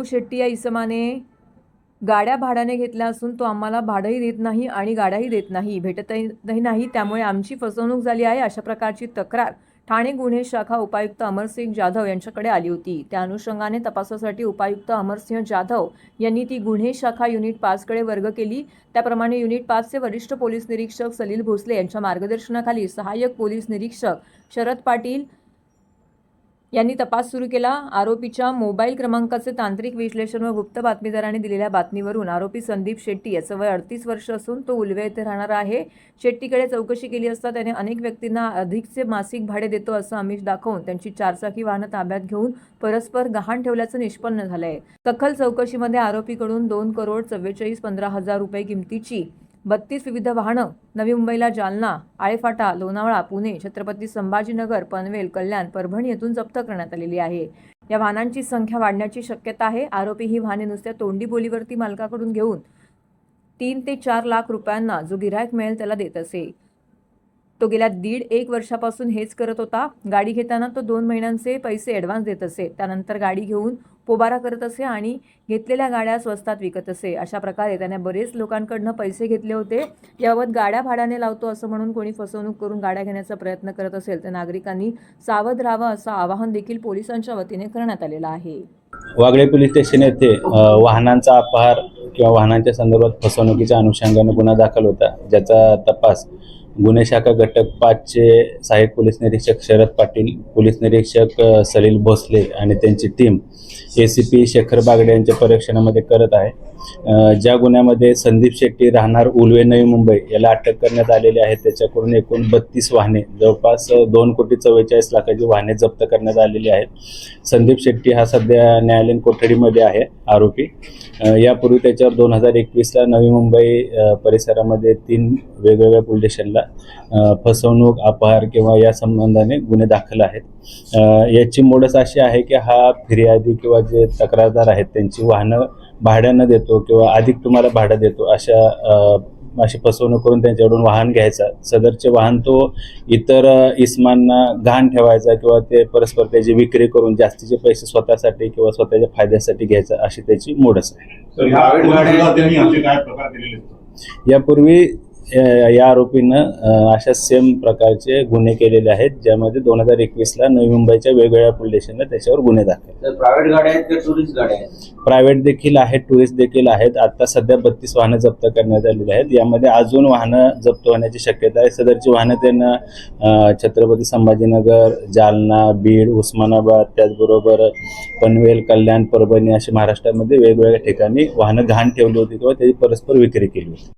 बाबू शेट्टी या इसमाने गाड्या भाड्याने घेतल्या असून तो आम्हाला भाडंही देत नाही आणि गाड्याही देत नाही भेटतही नाही. त्यामुळे आमची फसवणूक झाली आहे अशा प्रकारची तक्रार ठाणे गुन्हे शाखा उपायुक्त अमरसिंग जाधव यांच्याकडे आली होती. त्या अनुषंगाने तपासासाठी उपायुक्त अमरसिंह जाधव यांनी ती गुन्हे शाखा युनिट पाचकडे वर्ग केली. त्याप्रमाणे युनिट पाचचे वरिष्ठ पोलीस निरीक्षक सलील भोसले यांच्या मार्गदर्शनाखाली सहाय्यक पोलीस निरीक्षक शरद पाटील यांनी तपास सुरू केला. आरोपीच्या मोबाईल क्रमांकाचे तांत्रिक विश्लेषण व गुप्त बातमीदाराने दिलेल्या बातमीवरून आरोपी संदीप शेट्टी याचं वय अडतीस वर्ष असून तो उलवे येथे राहणार आहे. शेट्टीकडे चौकशी केली असता त्याने अनेक व्यक्तींना अधिकचे मासिक भाडे देतो असं आमिष दाखवून त्यांची चारचाकी वाहनं ताब्यात घेऊन परस्पर गहाण ठेवल्याचं निष्पन्न झालंय. सखल चौकशीमध्ये आरोपीकडून दोन करोड चव्वेचाळीस पंधरा हजार रुपये किमतीची बत्तीस विविध वाहनं नवी मुंबईला जालना आळेफाटा लोणावळा पुणे छत्रपती संभाजीनगर पनवेल कल्याण परभणी येथून जप्त करण्यात आलेली आहे. या वाहनांची संख्या वाढण्याची शक्यता आहे. आरोपी ही वाहने नुसत्या तोंडी बोलीवरती मालकाकडून घेऊन तीन ते चार लाख रुपयांना जो गिरायक मिळेल त्याला देत असे. तो गेल्या दीड एक वर्षापासून हेच करत होता. गाडी घेताना तो दोन महिन्यांचे पैसे ॲडव्हान्स देत असे. त्यानंतर गाडी घेऊन पोबारा करत असे आणि घेतलेल्या गाड्या स्वस्तात विकत असे. अशा प्रकारे त्याने बरेच लोकांकडनं पैसे घेतले होते. याबाबत गाड्या भाड्याने लावतो असं म्हणून कोणी फसवणूक करून गाड्या घेण्याचा प्रयत्न करत असेल तर नागरिकांनी सावध राहावं असं आवाहन देखील पोलिसांच्या वतीने करण्यात आलेलं आहे. वागळे पोलीस स्टेशन येथे वाहनांचा अपहार किंवा वाहनांच्या संदर्भात फसवणुकीच्या अनुषंगाने गुन्हा दाखल होता ज्याचा तपास गुन्हे शाखा घटक पाचचे सहाय्यक पोलीस निरीक्षक शरद पाटील पोलीस निरीक्षक सलील भोसले आणि त्यांची team A C P Shekhar Bagade यांच्या परीक्षणामध्ये करत आहे. ज्या गुन्ह्यामध्ये संदीप शेट्टी राहणार उलवे नवी मुंबई याला अटक करण्यात आलेली आहे त्याच्याकडून एकूण बत्तीस वाहने जवळपास दोन कोटी चव्वेचाळीस लाखाची वाहने जप्त करण्यात आलेली आहेत. संदीप शेट्टी हा सध्या न्यायालयीन कोठडीमध्ये आहे आरोपी. यापूर्वी त्याच्यावर दोन हजार एकवीसला नवी मुंबई परिसरामध्ये तीन वेगवेगळ्या पोलीस स्टेशनला अ, फसवणूक अपहार किंवा या संबंधाने गुन्हे दाखल आहेत. याची मोडस अशी आहे की हा फिर्यादी किंवा जे तक्रारदार आहेत त्यांची वाहनं भाड्यानं देतो किंवा अधिक तुम्हाला भाडं देतो अशा अशी फसवणूक करून त्यांच्याकडून वाहन घ्यायचा. सदरचे वाहन तो इतर इस्मांना गहाण ठेवायचा किंवा ते परस्पर त्याची विक्री करून जास्तीचे पैसे स्वतःसाठी किंवा स्वतःच्या फायद्यासाठी घ्यायचा अशी त्याची मोडस आहे? यापूर्वी या आरोपीनं अशा सेम प्रकारचे गुन्हे केलेले आहेत ज्यामध्ये दोन हजार एकवीसला नवी मुंबईच्या वेगवेगळ्या पोलीस स्टेशनला त्याच्यावर गुन्हे दाखल. प्रायव्हेट गाड्या आहेत का टुरिस्ट गाड्या आहेत? प्रायव्हेट देखील आहेत टुरिस्ट देखील आहेत. आता सध्या बत्तीस वाहनं जप्त करण्यात आलेली आहेत. यामध्ये अजून वाहनं जप्त होण्याची शक्यता आहे. सदरची वाहनं त्यांना छत्रपती संभाजीनगर जालना बीड उस्मानाबाद त्याचबरोबर पनवेल कल्याण परभणी अशी महाराष्ट्रामध्ये वेगवेगळ्या ठिकाणी वाहनं घाण ठेवली होती किंवा त्याची परस्पर विक्री केली होती.